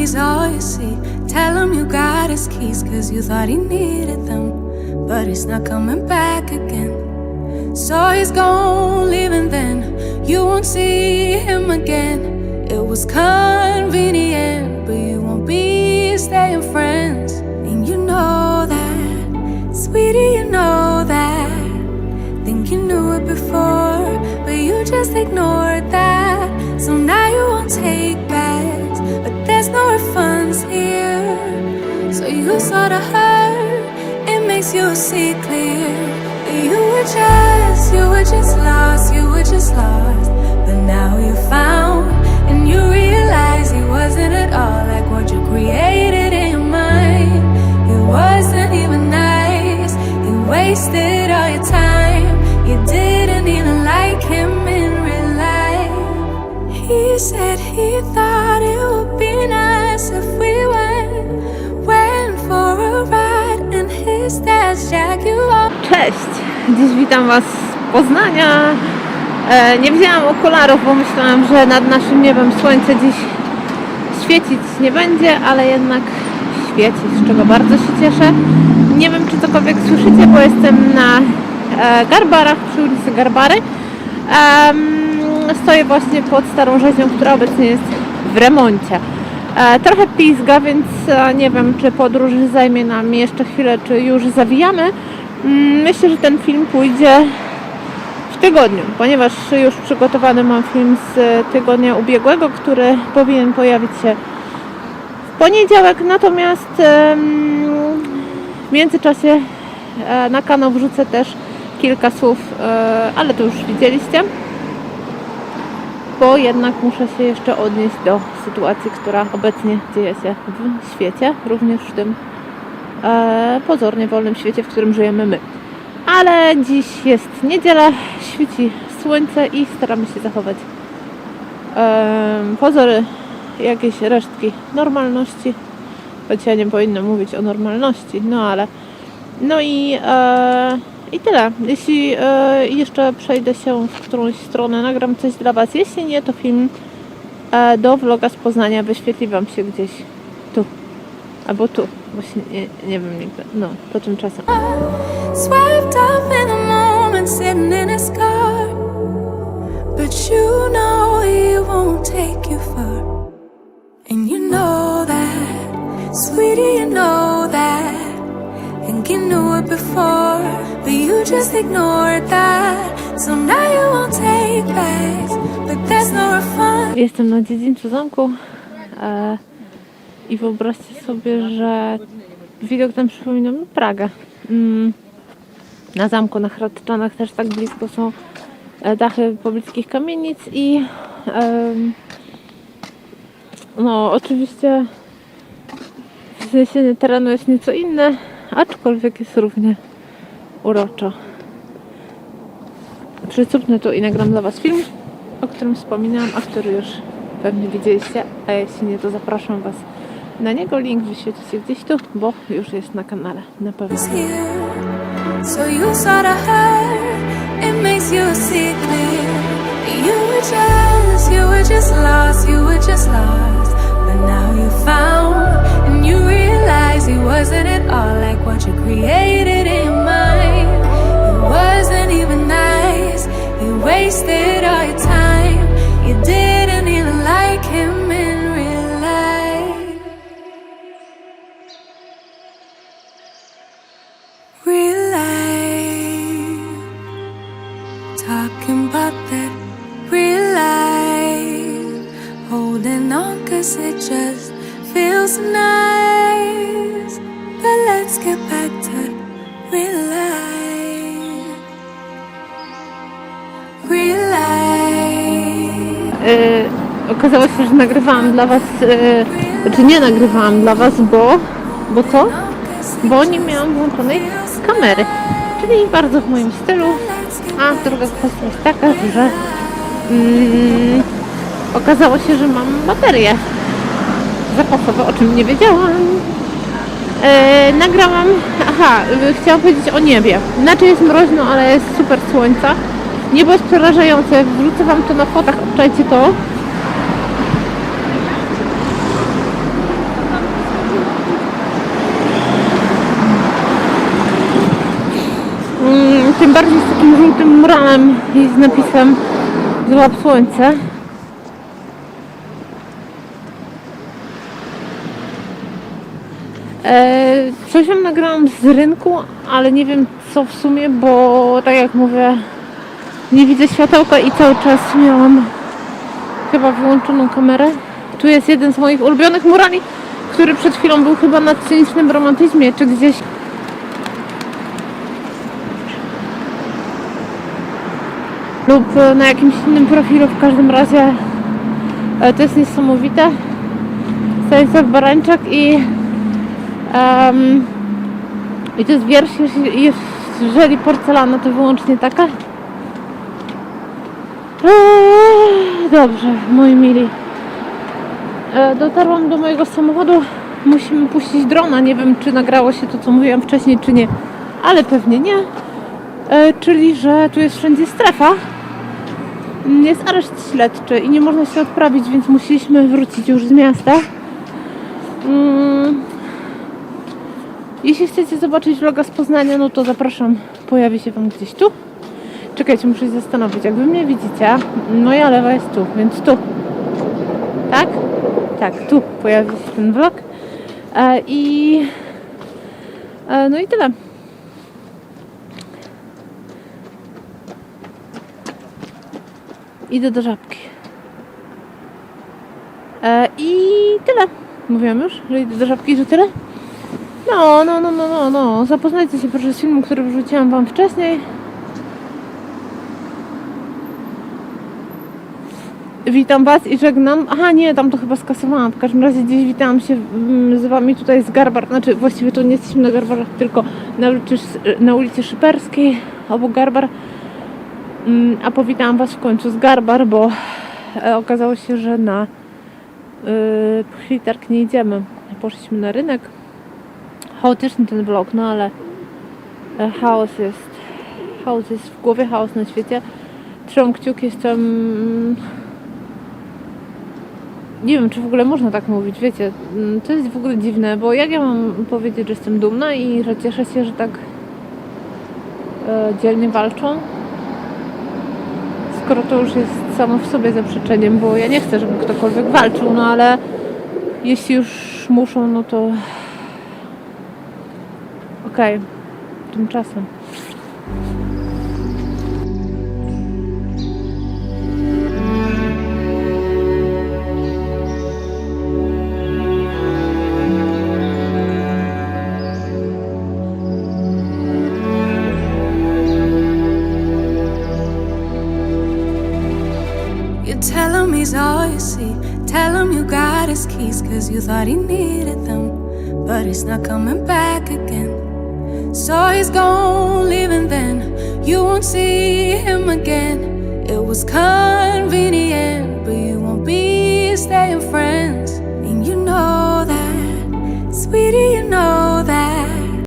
he's all you see. Tell him you got his keys, cause you thought he needed them. But he's not coming back again. So he's gone, leaving then. You won't see him again. It was convenient, but you won't be staying friends. And you know that, sweetie, you know that. Think you knew it before, but you just ignored that. So now no here. So you sorta hurt, it makes you see clear. that You were just, you were just lost, you were just lost. But now you found, and you realize it wasn't at all like what you created in your mind. It wasn't even nice, you wasted all your time. You didn't even like him in real life. He said he thought it would be nice Cześć! Dziś witam Was z Poznania. E, nie wzięłam okularów, bo myślałam, że nad naszym niebem słońce dziś świecić nie będzie, ale jednak świeci, z czego bardzo się cieszę. Nie wiem, czy cokolwiek słyszycie, bo jestem na e, Garbarach, przy ulicy Garbary. Stoję właśnie pod starą rzezią, która obecnie jest w remoncie. E, trochę pizga, więc nie wiem, czy podróż zajmie nam jeszcze chwilę, czy już zawijamy. Mm, Myślę, że ten film pójdzie w tygodniu, ponieważ już przygotowany mam film z e, tygodnia ubiegłego, który powinien pojawić się w poniedziałek, natomiast w międzyczasie e, na kanał wrzucę też kilka słów, e, ale to już widzieliście, bo jednak muszę się jeszcze odnieść do sytuacji, która obecnie dzieje się w świecie, również w tym e, pozornie wolnym świecie, w którym żyjemy my. Ale dziś jest niedziela, świeci słońce i staramy się zachować e, pozory, jakieś resztki normalności. Choć ja nie powinnam mówić o normalności, no ale. No i, e, i tyle. Jeśli e, jeszcze przejdę się w którąś stronę, nagram coś dla Was. Jeśli nie, to film e, do vloga z Poznania wyświetli Wam się gdzieś. Albo tu. Właśnie nie, nie wiem nigdy. No, to tymczasem. Swept up in the moment, sitting in his car. But you know he won't take you far. And you know that, sweetie, you know that. And you knew it before, but you just ignored that. So now you won't take backs, but there's no refund. Jestem na dziedzińcu zamku e, i wyobraźcie sobie, że widok tam przypomina mi Pragę. Mm, na zamku, na Hradczanach też tak blisko są e, dachy pobliskich kamienic i no oczywiście wzniesienie terenu jest nieco inne, aczkolwiek jest równie uroczo. Przycupnę tu i nagram dla Was film, o którym wspominałam, a który już pewnie widzieliście, a jeśli nie, to zapraszam Was na niego. Link wyświetli się gdzieś tu, bo już jest na kanale, na pewno. So you it makes you see clear. You were just, you were just lost, you were just lost. But now you found, and you realize at all like what you created Talking about that real life. Holding on cause it just feels nice. But let's get back to real life. Real life. E, okazało się, że nagrywałam dla Was, e, znaczy nie nagrywałam dla Was, bo, bo co? Bo nie miałam włączonej kamery, czyli bardzo w moim stylu. A druga kwestia jest taka, że mm, okazało się, że mam baterie zapasowe, o czym nie wiedziałam. E, nagrałam, aha, chciałam powiedzieć o niebie. Znaczy jest mroźno, ale jest super słońca. Niebo jest przerażające. Wrzucę wam to na fotach, obczajcie to. Tym bardziej z takim żółtym muralem i z napisem Złap słońce. E, coś wam nagrałam z rynku, ale nie wiem co w sumie, bo tak jak mówię, nie widzę światełka i cały czas miałam chyba wyłączoną kamerę. Tu jest jeden z moich ulubionych murali, który przed chwilą był chyba na cynicznym romantyzmie, czy gdzieś lub e, na jakimś innym profilu. W każdym razie e, to jest niesamowite. Stanisław Barańczak i em, i to jest wiersz, jeżeli porcelana to wyłącznie taka. Eee, Dobrze, moi mili. E, Dotarłam do mojego samochodu. Musimy puścić drona. Nie wiem, czy nagrało się to, co mówiłam wcześniej, czy nie, ale pewnie nie. E, czyli, że tu jest wszędzie strefa. Jest areszt śledczy i nie można się odprawić, więc musieliśmy wrócić już z miasta. Mm. Jeśli chcecie zobaczyć vloga z Poznania, no to zapraszam. Pojawi się Wam gdzieś tu. Czekajcie, muszę się zastanowić. Jak Wy mnie widzicie, moja lewa jest tu, więc tu. Tak? Tak, tu pojawi się ten vlog. E, I... E, no i tyle. Idę do żabki. E, I tyle. Mówiłam już, że idę do żabki, że tyle? No, no, no, no, no, no. Zapoznajcie się proszę z filmem, który wrzuciłam Wam wcześniej. Witam Was i żegnam. Aha, nie, tam to chyba skasowałam. W każdym razie dziś witam się mm, z Wami tutaj z Garbar. Znaczy, właściwie to nie jesteśmy na Garbarach, tylko na na ulicy Szyperskiej, obok Garbar. Mm, A powitałam Was w końcu z Garbar, bo e, okazało się, że na yy, Chlitark nie idziemy. Poszliśmy na rynek. Chaotyczny ten vlog, no ale e, chaos jest. Chaos jest w głowie, chaos na świecie. Trzymam kciuki, jestem. Nie wiem, czy w ogóle można tak mówić, wiecie, mm, to jest w ogóle dziwne, bo jak ja mam powiedzieć, że jestem dumna i że cieszę się, że tak e, dzielnie walczą, skoro to już jest samo w sobie zaprzeczeniem, bo ja nie chcę, żeby ktokolwiek walczył, no ale jeśli już muszą, no to okej, tymczasem. Keys, cause you thought he needed them. But he's not coming back again. So he's gone, leaving then. You won't see him again. It was convenient, but you won't be staying friends. And you know that, sweetie, you know